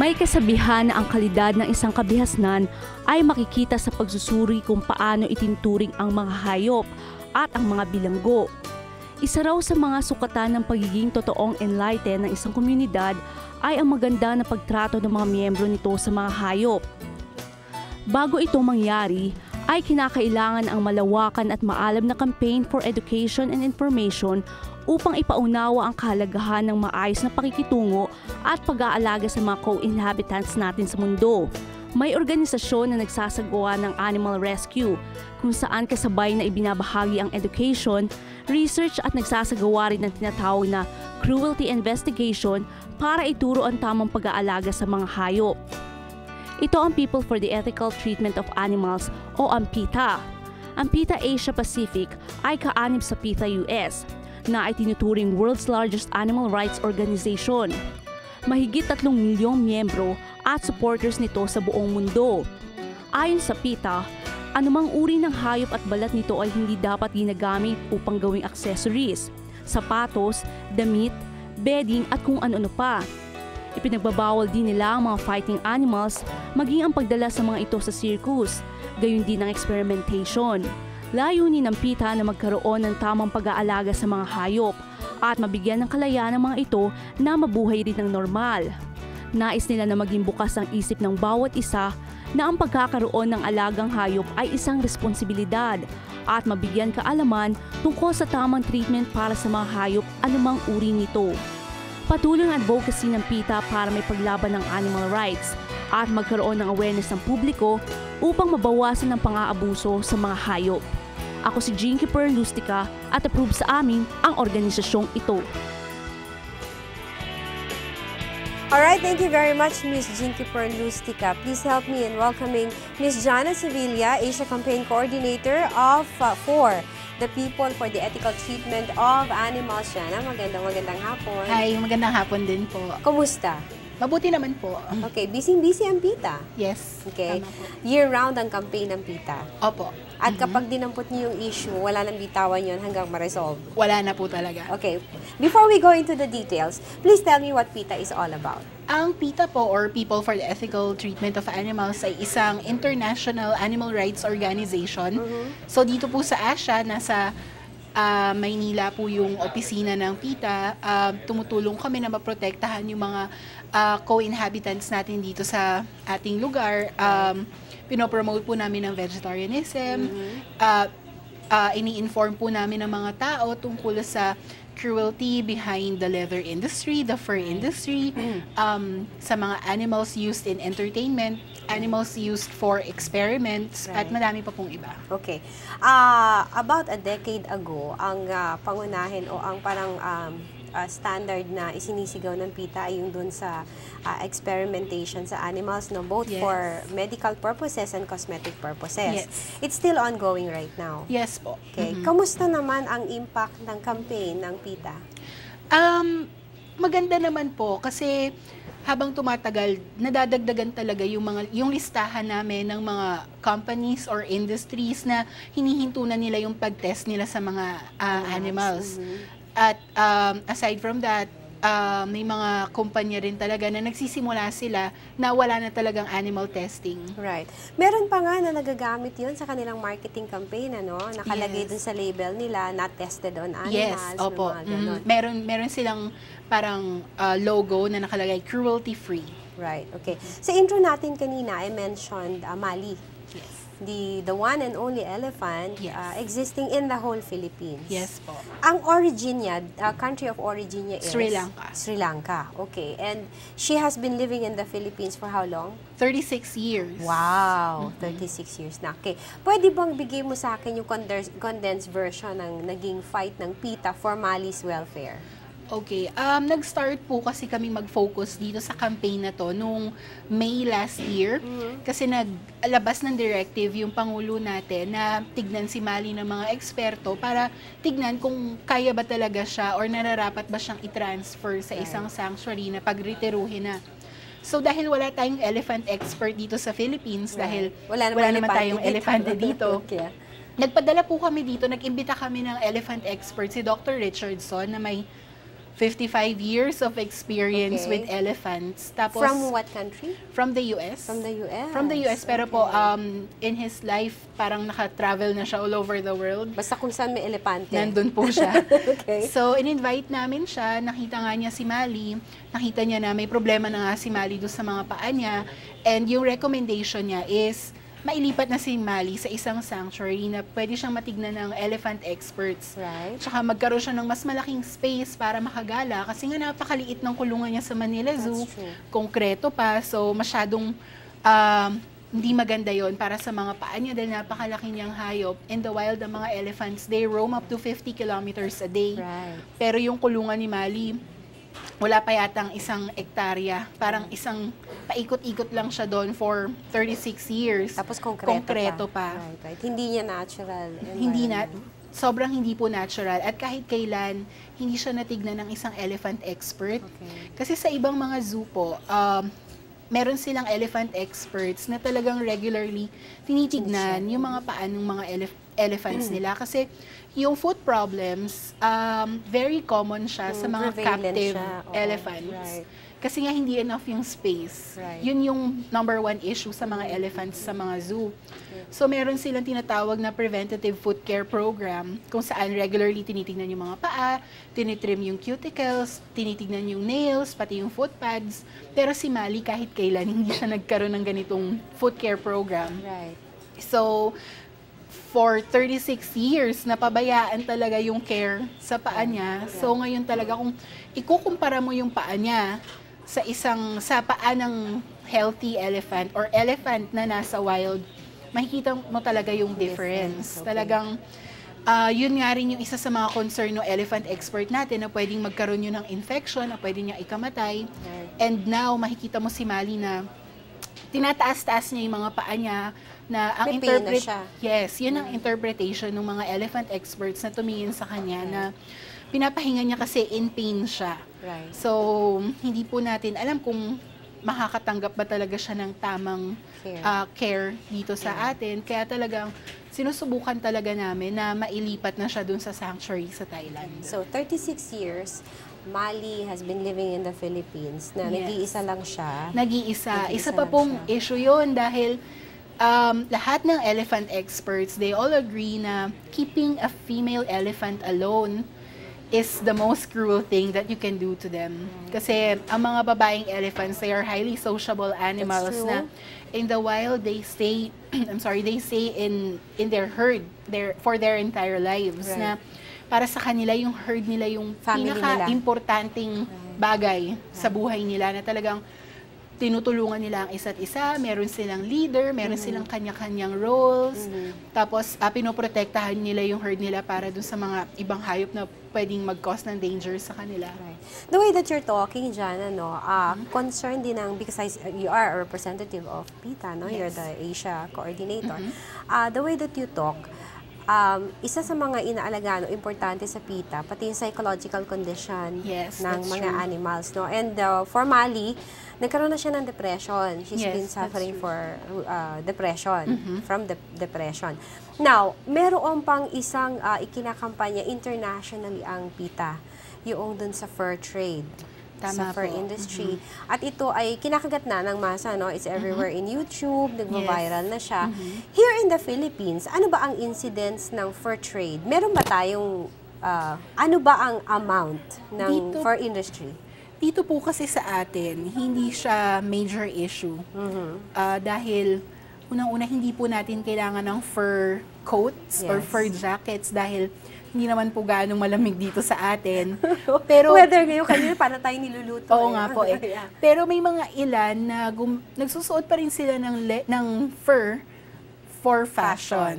May kasabihan na ang kalidad ng isang kabihasnan ay makikita sa pagsusuri kung paano itinturing ang mga hayop at ang mga bilanggo. Isa raw sa mga sukatan ng pagiging totoong enlightened ng isang komunidad ay ang maganda na pagtrato ng mga miyembro nito sa mga hayop. Bago ito mangyari, ay kinakailangan ang malawakan at maalam na campaign for education and information upang ipaunawa ang kahalagahan ng maayos na pakikitungo at pag-aalaga sa mga co-inhabitants natin sa mundo. May organisasyon na nagsasagawa ng animal rescue kung saan kasabay na ibinabahagi ang education, research at nagsasagawa rin ng tinatawag na cruelty investigation para ituro ang tamang pag-aalaga sa mga hayop. Ito ang People for the Ethical Treatment of Animals o ang PETA. Ang PETA Asia Pacific ay kaanib sa PETA US na ay tinuturing world's largest animal rights organization. Mahigit 3 milyong miyembro at supporters nito sa buong mundo. Ayon sa PETA, anumang uri ng hayop at balat nito ay hindi dapat ginagamit upang gawing accessories, sapatos, damit, bedding at kung ano-ano pa. Ipinagbabawal din nila ang mga fighting animals, maging ang pagdala sa mga ito sa circus, gayon din ang experimentation. Layunin ng PITA na magkaroon ng tamang pag-aalaga sa mga hayop at mabigyan ng kalayaan ng mga ito na mabuhay rin ng normal. Nais nila na maging bukas ang isip ng bawat isa na ang pagkakaroon ng alagang hayop ay isang responsibilidad at mabigyan kaalaman tungkol sa tamang treatment para sa mga hayop anumang uri nito. Patuloy ang advocacy ng PETA para may paglaban ng animal rights at magkaroon ng awareness ng publiko upang mabawasan ang pang-aabuso sa mga hayop. Ako si Jinky Perlustica at approve sa amin ang organisasyong ito. Alright, thank you very much, Miss Jinky Perlustica. Please help me in welcoming Miss Jana Sevilla, Asia Campaign Coordinator of uh, for the People for the Ethical Treatment of Animals. Jana, magandang magandang hapon. Hi, magandang hapon din po. Kumusta? Mabuti naman po. Okay, busy-busy ang PITA. Yes. Okay. Year-round ang campaign ng PITA. Opo. At kapag dinampot niyo yung issue, wala nang bitawan yon hanggang ma-resolve. Wala na po talaga. Okay. Before we go into the details, please tell me what PITA is all about. Ang PETA po or People for the Ethical Treatment of Animals ay isang international animal rights organization. So dito po sa Asia, nasa ah, Maynila po yung opisina ng PETA. Ah, tumutulong kami na maprotektahan yung mga ah, co-inhabitants natin dito sa ating lugar. Um, pinopromote po namin ng vegetarianism. Ah, ah, ini-inform po namin ng mga tao tungkol sa cruelty behind the leather industry, the fur industry, um, sa mga animals used in entertainment, animals used for experiments, at Right. madami pa pong iba. Okay. Ah, about a decade ago, ang ah, pangunahin o ang parang um, ah, standard na isinisigaw ng PITA ay yung dun sa ah, experimentation sa animals, no? both Yes. for medical purposes and cosmetic purposes. Yes. It's still ongoing right now. Yes po. Okay. Mhm. Kamusta naman ang impact ng campaign ng PITA? Um, maganda naman po kasi habang tumatagal, nadadagdagan talaga yung mga yung listahan namin ng mga companies or industries na hinihinto na nila yung pag-test nila sa mga ah, animals. At um, aside from that, ah, may mga kumpanya rin talaga na nagsisimula sila na wala na talagang animal testing. Right. Meron pa nga na nagagamit yun sa kanilang marketing campaign, ano? Nakalagay Yes. dun sa label nila, not tested on animals. Yes, opo. Mhm. Meron meron silang parang ah, logo na nakalagay cruelty free. Right, okay. Sa intro natin kanina, I mentioned uh, Mali. Yes. The, the one and only elephant Yes. uh, existing in the whole Philippines. Yes po. Ang origin niya, uh, country of origin niya is? Sri Lanka. Sri Lanka, okay. And she has been living in the Philippines for how long? 36 years. Wow, 36 years na. Okay. Pwede bang bigay mo sa akin yung condens- condensed version ng naging fight ng PETA for Mali's welfare? Okay. Um, nag-start po kasi kami mag-focus dito sa campaign na to nung May last year. Kasi naglabas ng directive yung Pangulo natin na tignan si Mali ng mga eksperto para tignan kung kaya ba talaga siya or nararapat ba siyang i-transfer sa isang sanctuary na pagritiruhin na. So dahil wala tayong elephant expert dito sa Philippines, dahil Wala wala, naman naman tayong elefante dito, okay. Nagpadala po kami dito, nag-imbita kami ng elephant expert, si Dr. Richardson, na may 55 years of experience Okay. with elephants. Tapos, From what country? from the US. From the US. From the US, pero po, Okay. um, in his life, parang naka-travel na siya all over the world. Basta kung saan may elepante. Nandun po siya. Okay. So, in-invite namin siya, nakita nga niya si Mali, nakita niya na may problema na nga si Mali doon sa mga paa niya, and yung recommendation niya is, mailipat na si Mali sa isang sanctuary na pwede siyang matignan ng elephant experts. Right. Tsaka magkaroon siya ng mas malaking space para makagala kasi nga napakaliit ng kulungan niya sa Manila Zoo. That's true. Konkreto pa, so masyadong um, hindi maganda yon para sa mga paa niya dahil napakalaki niyang hayop. In the wild, ang mga elephants, they roam up to 50 kilometers a day. Right. Pero yung kulungan ni Mali, wala pa yatang isang ektarya. Parang isang paikot-ikot lang siya doon for 36 years. Tapos konkreto, Konkreto pa. Right, right. Hindi niya natural. Hindi na, sobrang hindi po natural. At kahit kailan, hindi siya natignan ng isang elephant expert. Okay. Kasi sa ibang mga zoo po, um, meron silang elephant experts na talagang regularly tinitignan yung mga paa ng mga elef- elephants Mm. nila. Kasi yung foot problems, um, very common siya sa Mm, mga prevalent captive siya. Oo, elephants. right. Kasi nga hindi enough yung space. Right. Yun yung number one issue sa mga elephants sa mga zoo. So meron silang tinatawag na preventative foot care program kung saan regularly tinitingnan yung mga paa, tinitrim yung cuticles, tinitingnan yung nails, pati yung foot pads. Pero si Mali kahit kailan hindi siya nagkaroon ng ganitong foot care program. Right. So, for 36 years, napabayaan talaga yung care sa paa niya. So, ngayon talaga, kung ikukumpara mo yung paa niya sa isang, sa paa ng healthy elephant or elephant na nasa wild, makikita mo talaga yung difference. Talagang, ah, yun nga rin yung isa sa mga concern ng elephant expert natin na pwedeng magkaroon yun ng infection, na pwede niya ikamatay. And now, makikita mo si Mali na tinataas-taas niya yung mga paa niya na ang May na interpret siya. yes yun ang interpretation ng mga elephant experts na tumingin sa kanya na pinapahinga niya kasi in pain siya Right. so hindi po natin alam kung makakatanggap ba talaga siya ng tamang Care. ah, care dito sa atin kaya talagang sinusubukan talaga namin na mailipat na siya dun sa sanctuary sa Thailand So, 36 years, Mali has been living in the Philippines na Yes. nag-iisa lang siya. Nag-iisa. Nag-iisa Isa pa pong siya. issue yun dahil um, lahat ng elephant experts, they all agree na keeping a female elephant alone is the most cruel thing that you can do to them. Kasi ang mga babaeng elephants, they are highly sociable animals na in the wild they stay I'm sorry, they stay in in their herd their for their entire lives Right. na para sa kanila yung herd nila yung pinaka-importanting bagay sa buhay nila na talagang tinutulungan nila ang isa't isa, meron silang leader, meron Mm-hmm. silang kanya-kanyang roles, tapos uh, pinoprotektahan nila yung herd nila para dun sa mga ibang hayop na pwedeng mag-cause ng danger sa kanila. Right. The way that you're talking, Jan, ano, uh, Mm-hmm. concerned din ang, because I, you are a representative of PITA, no? You're Yes. the Asia coordinator. Mm-hmm. Uh, the way that you talk, um, isa sa mga inaalagaan o importante sa PITA, pati yung psychological condition Yes, ng mga true. animals. No? And uh, for Mali, nagkaroon na siya ng depression. She's Yes, been suffering for uh, depression, from de- depression. Now, meron pang isang uh, ikinakampanya internationally ang PITA, yung dun sa fur trade. Sa Tama fur po. Mm-hmm. industry. At ito ay kinakagat na ng masa, no? It's everywhere in YouTube, nagva-viral na siya. Mm-hmm. Here in the Philippines, ano ba ang incidence ng fur trade? Meron ba tayong, ah, ano ba ang amount ng Dito- fur industry? Dito po kasi sa atin, hindi siya major issue. Mm-hmm. Ah, dahil unang-una hindi po natin kailangan ng fur coats or Yes. fur jackets dahil hindi naman po gaano malamig dito sa atin. Pero Weather ngayon kanina, para tayo niluluto. Oo nga po eh. Pero may mga ilan na gum- nagsusuot pa rin sila ng, le- ng fur for fashion.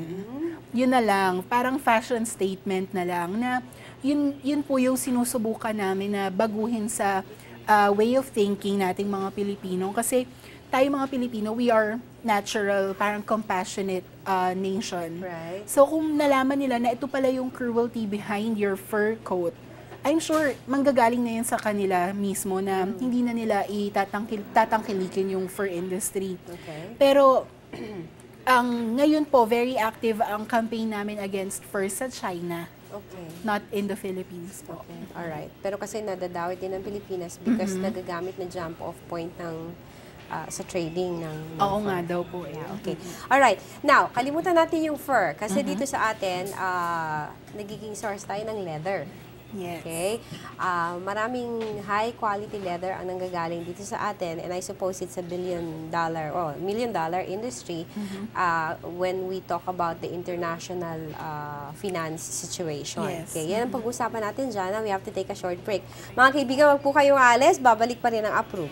Yun na lang, parang fashion statement na lang na yun, yun po yung sinusubukan namin na baguhin sa uh, way of thinking nating mga Pilipino. Kasi tayo mga Pilipino, we are natural, parang compassionate uh, nation. Right. So kung nalaman nila na ito pala yung cruelty behind your fur coat, I'm sure manggagaling na yan sa kanila mismo na hindi na nila itatangkil tatangkilikin yung fur industry. Okay. Pero ang ngayon po very active ang campaign namin against fur sa China. Okay. not in the Philippines po. Okay. Alright. Pero kasi nadadawit din ng Pilipinas because Mm-hmm. nagagamit na jump off point ng ah, sa trading ng, ng Oo fur. nga daw po eh. Yeah, okay. Alright. Now, kalimutan natin yung fur. Kasi Mm-hmm. dito sa atin, ah, nagiging source tayo ng leather. Yes. Okay? Ah, maraming high quality leather ang nanggagaling dito sa atin and I suppose it's a billion dollar or million dollar industry Mm-hmm. ah, when we talk about the international ah, finance situation. Yes. Mm-hmm. Okay, yan ang pag-usapan natin, Jana. We have to take a short break. Mga kaibigan, wag po kayong alis. Babalik pa rin ang approve.